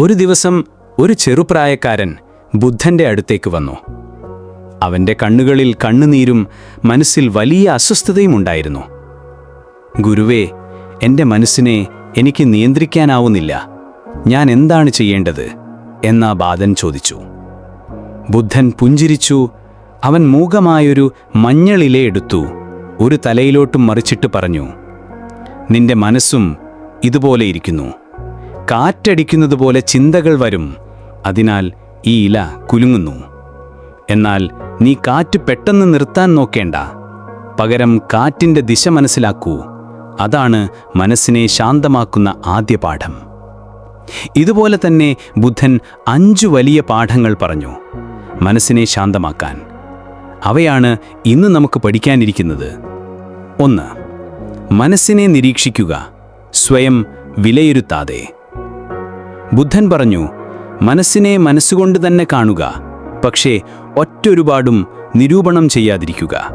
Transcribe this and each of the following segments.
ഒരു ദിവസം ഒരു ചെറുപ്രായക്കാരൻ ബുദ്ധന്റെ അടുത്തേക്ക് വന്നു. അവന്റെ കണ്ണുകളിൽ കണ്ണുനീരും മനസ്സിൽ വലിയ അസ്വസ്ഥതയും ഉണ്ടായിരുന്നു. ഗുരുവേ എന്റെ മനസ്സിനെ എനിക്ക് നിയന്ത്രിക്കാനാവുന്നില്ല. ഞാൻ എന്താണ് ചെയ്യേണ്ടത്? എന്നാ ബാധൻ ചോദിച്ചു. ബുദ്ധൻ പുഞ്ചിരിച്ചു അവൻ മൂകമായൊരു മഞ്ഞളില എടുത്തു ഒരു തലയിലോട്ടും മറിച്ചിട്ട് പറഞ്ഞു നിന്റെ മനസ്സും ഇതുപോലെ ഇരിക്കുന്നു. കാറ്റടിക്കുന്നത് പോലെ ചിന്തകൾ വരും. അതിനാൽ ഈ ഇല കുലുങ്ങുന്നു. എന്നാൽ നീ കാറ്റ് പെട്ടെന്ന് നിർത്താൻ നോക്കേണ്ട. പകരം കാറ്റിന്റെ ദിശ മനസ്സിലാക്കൂ. അതാണ് മനസ്സിനെ ശാന്തമാക്കുന്ന ആദ്യ പാഠം. ഇതുപോലെ തന്നെ ബുദ്ധൻ അഞ്ചു വലിയ പാഠങ്ങൾ പറഞ്ഞു. മനസ്സിനെ ശാന്തമാക്കാൻ. അവയാണ് ഇന്ന് നമുക്ക് പഠിക്കാനിരിക്കുന്നത്. ഒന്ന് മനസ്സിനെ നിരീക്ഷിക്കുക. സ്വയം വിലയിരുത്താതെ. ബുദ്ധൻ പറഞ്ഞു മനസ്സിനെ മനസ്സുകൊണ്ട് തന്നെ കാണുക പക്ഷേ ഒറ്റൊരുപാടും നിരൂപണം ചെയ്യാതിരിക്കുക.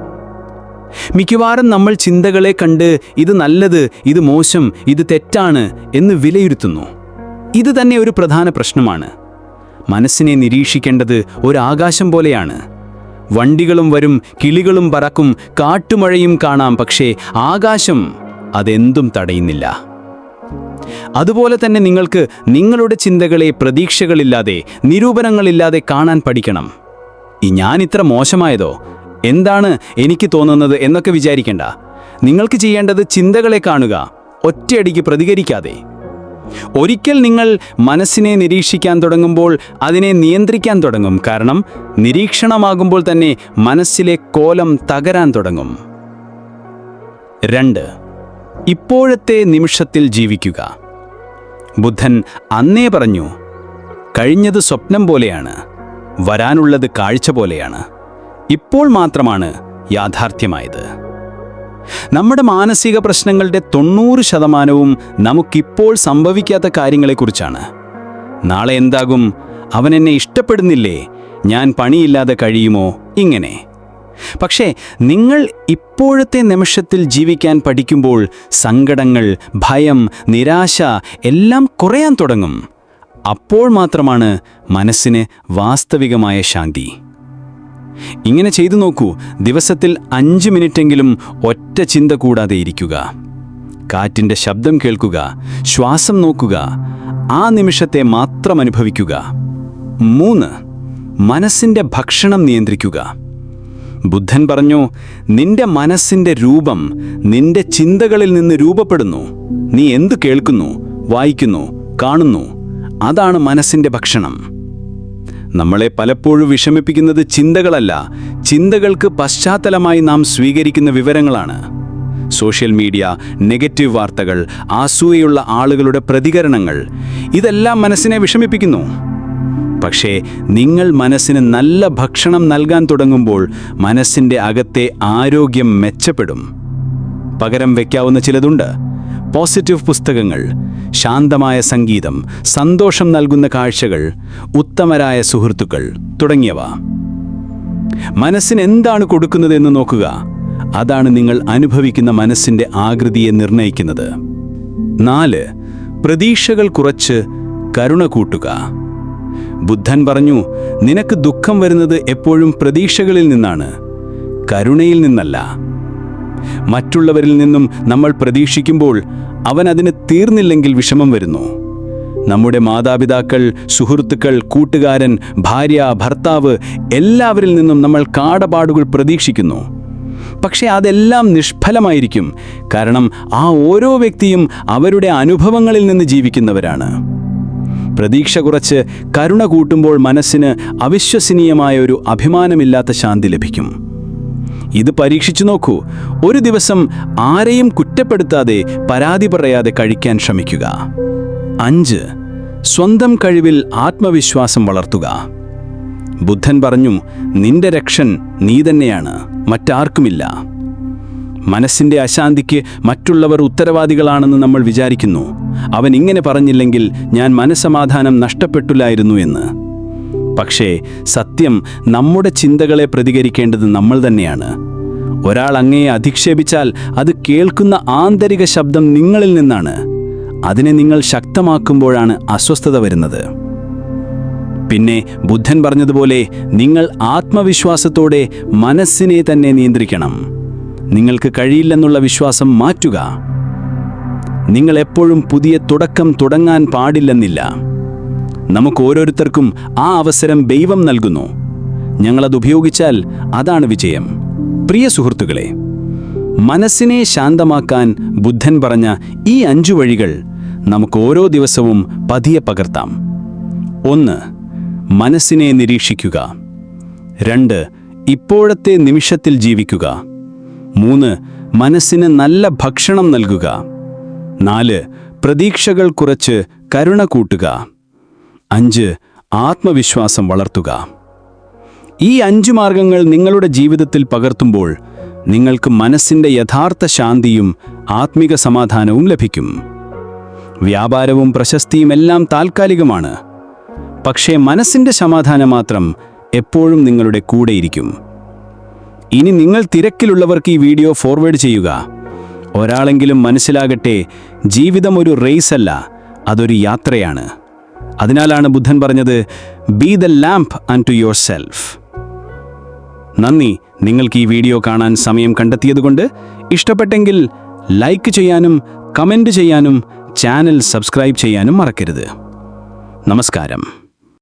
മിക്കവാറും നമ്മൾ ചിന്തകളെ കണ്ട് ഇത് നല്ലത് ഇത് മോശം ഇത് തെറ്റാണ് എന്ന് വിലയിരുത്തുന്നു. ഇത് തന്നെ ഒരു പ്രധാന പ്രശ്നമാണ്. മനസ്സിനെ നിരീക്ഷിക്കേണ്ടത് ഒരാകാശം പോലെയാണ്. വണ്ടികളും വരും കിളികളും പറക്കും കാട്ടുമഴയും കാണാം പക്ഷേ ആകാശം അതെന്തും തടയുന്നില്ല. അതുപോലെ തന്നെ നിങ്ങൾക്ക് നിങ്ങളുടെ ചിന്തകളെ പ്രതീക്ഷകളില്ലാതെ നിരൂപണങ്ങളില്ലാതെ കാണാൻ പഠിക്കണം. ഈ ഞാൻ ഇത്ര മോശമായതോ? എന്താണ് എനിക്ക് തോന്നുന്നത് എന്നൊക്കെ വിചാരിക്കേണ്ട. നിങ്ങൾക്ക് ചെയ്യേണ്ടത് ചിന്തകളെ കാണുക ഒറ്റയടിക്ക് പ്രതികരിക്കാതെ. ഒരിക്കൽ നിങ്ങൾ മനസ്സിനെ നിരീക്ഷിക്കാൻ തുടങ്ങുമ്പോൾ അതിനെ നിയന്ത്രിക്കാൻ തുടങ്ങും. കാരണം നിരീക്ഷണമാകുമ്പോൾ തന്നെ മനസ്സിലെ കോലം തകരാൻ തുടങ്ങും. രണ്ട് ഇപ്പോഴത്തെ നിമിഷത്തിൽ ജീവിക്കുക. ബുദ്ധൻ അന്നേ പറഞ്ഞു കഴിഞ്ഞത് സ്വപ്നം പോലെയാണ് വരാനുള്ളത് കാഴ്ച പോലെയാണ്. ഇപ്പോൾ മാത്രമാണ് യാഥാർത്ഥ്യമായത്. നമ്മുടെ മാനസിക പ്രശ്നങ്ങളുടെ തൊണ്ണൂറ് ശതമാനവും നമുക്കിപ്പോൾ സംഭവിക്കാത്ത കാര്യങ്ങളെക്കുറിച്ചാണ്. നാളെ എന്താകും? അവൻ എന്നെ ഇഷ്ടപ്പെടുന്നില്ലേ? ഞാൻ പണിയില്ലാതെ കഴിയുമോ? ഇങ്ങനെ. പക്ഷേ നിങ്ങൾ ഇപ്പോഴത്തെ നിമിഷത്തിൽ ജീവിക്കാൻ പഠിക്കുമ്പോൾ സങ്കടങ്ങൾ ഭയം നിരാശ എല്ലാം കുറയാൻ തുടങ്ങും. അപ്പോൾ മാത്രമാണ് മനസ്സിന് വാസ്തവികമായ ശാന്തി. ഇങ്ങനെ ചെയ്തു നോക്കൂ ദിവസത്തിൽ അഞ്ച് മിനിറ്റെങ്കിലും ഒറ്റ ചിന്ത കൂടാതെ ഇരിക്കുക. കാറ്റിന്റെ ശബ്ദം കേൾക്കുക ശ്വാസം നോക്കുക ആ നിമിഷത്തെ മാത്രം അനുഭവിക്കുക. മൂന്ന് മനസ്സിന്റെ ഭക്ഷണം നിയന്ത്രിക്കുക. ബുദ്ധൻ പറഞ്ഞു നിന്റെ മനസ്സിന്റെ രൂപം നിന്റെ ചിന്തകളിൽ നിന്ന് രൂപപ്പെടുന്നു. നീ എന്തു കേൾക്കുന്നു വായിക്കുന്നു കാണുന്നു അതാണ് മനസ്സിന്റെ ഭക്ഷണം. നമ്മളെ പലപ്പോഴും വിഷമിപ്പിക്കുന്നത് ചിന്തകളല്ല ചിന്തകൾക്ക് പശ്ചാത്തലമായി നാം സ്വീകരിക്കുന്ന വിവരങ്ങളാണ്. സോഷ്യൽ മീഡിയ നെഗറ്റീവ് വാർത്തകൾ ആസൂയുള്ള ആളുകളുടെ പ്രതികരണങ്ങൾ ഇതെല്ലാം മനസ്സിനെ വിഷമിപ്പിക്കുന്നു. പക്ഷേ നിങ്ങൾ മനസ്സിന് നല്ല ഭക്ഷണം നൽകാൻ തുടങ്ങുമ്പോൾ മനസ്സിന്റെ അകത്തെ ആരോഗ്യം മെച്ചപ്പെടും. പകരം വയ്ക്കാവുന്ന ചിലതുണ്ട്. പോസിറ്റീവ് പുസ്തകങ്ങൾ ശാന്തമായ സംഗീതം സന്തോഷം നൽകുന്ന കാഴ്ചകൾ ഉത്തമരായ സുഹൃത്തുക്കൾ തുടങ്ങിയവ. മനസ്സിന് എന്താണ് കൊടുക്കുന്നതെന്ന് നോക്കുക. അതാണ് നിങ്ങൾ അനുഭവിക്കുന്ന മനസ്സിന്റെ ആകൃതിയെ നിർണയിക്കുന്നത്. നാല് പ്രതീക്ഷകൾ കുറച്ച് കരുണ കൂട്ടുക. ബുദ്ധൻ പറഞ്ഞു നിനക്ക് ദുഃഖം വരുന്നത് എപ്പോഴും പ്രതീക്ഷകളിൽ നിന്നാണ് കരുണയിൽ നിന്നല്ല. മറ്റുള്ളവരിൽ നിന്നും നമ്മൾ പ്രതീക്ഷിക്കുമ്പോൾ അവൻ അതിന് തീർന്നില്ലെങ്കിൽ വിഷമം വരുന്നു. നമ്മുടെ മാതാപിതാക്കൾ സുഹൃത്തുക്കൾ കൂട്ടുകാരൻ ഭാര്യ ഭർത്താവ് എല്ലാവരിൽ നിന്നും നമ്മൾ കാടപാടുകൾ പ്രതീക്ഷിക്കുന്നു. പക്ഷേ അതെല്ലാം നിഷ്ഫലമായിരിക്കും കാരണം ആ ഓരോ വ്യക്തിയും അവരുടെ അനുഭവങ്ങളിൽ നിന്ന് ജീവിക്കുന്നവരാണ്. പ്രതീക്ഷ കുറച്ച് കരുണ കൂട്ടുമ്പോൾ മനസ്സിന് അവിശ്വസനീയമായ ഒരു അഭിമാനമില്ലാത്ത ശാന്തി ലഭിക്കും. ഇത് പരീക്ഷിച്ചു നോക്കൂ. ഒരു ദിവസം ആരെയും കുറ്റപ്പെടുത്താതെ പരാതി പറയാതെ കഴിക്കാൻ ശ്രമിക്കുക. അഞ്ച്. സ്വന്തം കഴിവിൽ ആത്മവിശ്വാസം വളർത്തുക. ബുദ്ധൻ പറഞ്ഞു നിന്റെ രക്ഷൻ നീ തന്നെയാണ് മറ്റാർക്കുമില്ല. മനസ്സിന്റെ അശാന്തിക്ക് മറ്റുള്ളവർ ഉത്തരവാദികളാണെന്ന് നമ്മൾ വിചാരിക്കുന്നു. അവൻ ഇങ്ങനെ പറഞ്ഞില്ലെങ്കിൽ ഞാൻ മനസമാധാനം നഷ്ടപ്പെട്ടില്ലായിരുന്നു എന്ന്. പക്ഷേ സത്യം നമ്മുടെ ചിന്തകളെ പ്രതികരിക്കേണ്ടത് നമ്മൾ തന്നെയാണ്. ഒരാൾ അങ്ങയെ അധിക്ഷേപിച്ചാൽ അത് കേൾക്കുന്ന ആന്തരിക ശബ്ദം നിങ്ങളിൽ നിന്നാണ്. അതിനെ നിങ്ങൾ ശക്തമാക്കുമ്പോഴാണ് അസ്വസ്ഥത വരുന്നത്. പിന്നെ ബുദ്ധൻ പറഞ്ഞതുപോലെ നിങ്ങൾ ആത്മവിശ്വാസത്തോടെ മനസ്സിനെ തന്നെ നിയന്ത്രിക്കണം. നിങ്ങൾക്ക് കഴിയില്ലെന്നുള്ള വിശ്വാസം മാറ്റുക. നിങ്ങൾ എപ്പോഴും പുതിയ തുടക്കം തുടങ്ങാൻ പാടില്ലെന്നില്ല. നമുക്ക് ഓരോരുത്തർക്കും ആ അവസരം ദൈവം നൽകുന്നു. ഞങ്ങളത് ഉപയോഗിച്ചാൽ അതാണ് വിജയം. പ്രിയ സുഹൃത്തുക്കളെ മനസ്സിനെ ശാന്തമാക്കാൻ ബുദ്ധൻ പറഞ്ഞ ഈ അഞ്ചു വഴികൾ നമുക്ക് ഓരോ ദിവസവും പതിയെ പകർത്താം. ഒന്ന് മനസ്സിനെ നിരീക്ഷിക്കുക. രണ്ട് ഇപ്പോഴത്തെ നിമിഷത്തിൽ ജീവിക്കുക. മൂന്ന് മനസ്സിന് നല്ല ഭക്ഷണം നൽകുക. നാല് പ്രതീക്ഷകൾ കുറച്ച് കരുണ കൂട്ടുക. അഞ്ച് ആത്മവിശ്വാസം വളർത്തുക. ഈ അഞ്ചു മാർഗങ്ങൾ നിങ്ങളുടെ ജീവിതത്തിൽ പകർത്തുമ്പോൾ നിങ്ങൾക്ക് മനസ്സിന്റെ യഥാർത്ഥ ശാന്തിയും ആത്മിക സമാധാനവും ലഭിക്കും. വ്യാപാരവും പ്രശസ്തിയും എല്ലാം താൽക്കാലികമാണ്. പക്ഷേ മനസ്സിന്റെ സമാധാനം മാത്രം എപ്പോഴും നിങ്ങളുടെ കൂടെയിരിക്കും. ഇനി നിങ്ങൾ തിരക്കിലുള്ളവർക്ക് ഈ വീഡിയോ ഫോർവേഡ് ചെയ്യുക. ഒരാളെങ്കിലും മനസ്സിലാകട്ടെ ജീവിതം ഒരു റേസ് അല്ല അതൊരു യാത്രയാണ്. അതിനാലാണ് ബുദ്ധൻ പറഞ്ഞത് be the lamp unto yourself നന്ദി നിങ്ങൾക്ക് ഈ വീഡിയോ കാണാൻ സമയം കണ്ടെത്തിയതുകൊണ്ട്. ഇഷ്ടപ്പെട്ടെങ്കിൽ ലൈക്ക് ചെയ്യാനും കമന്റ് ചെയ്യാനും ചാനൽ സബ്സ്ക്രൈബ് ചെയ്യാനും മറക്കരുത്. നമസ്കാരം.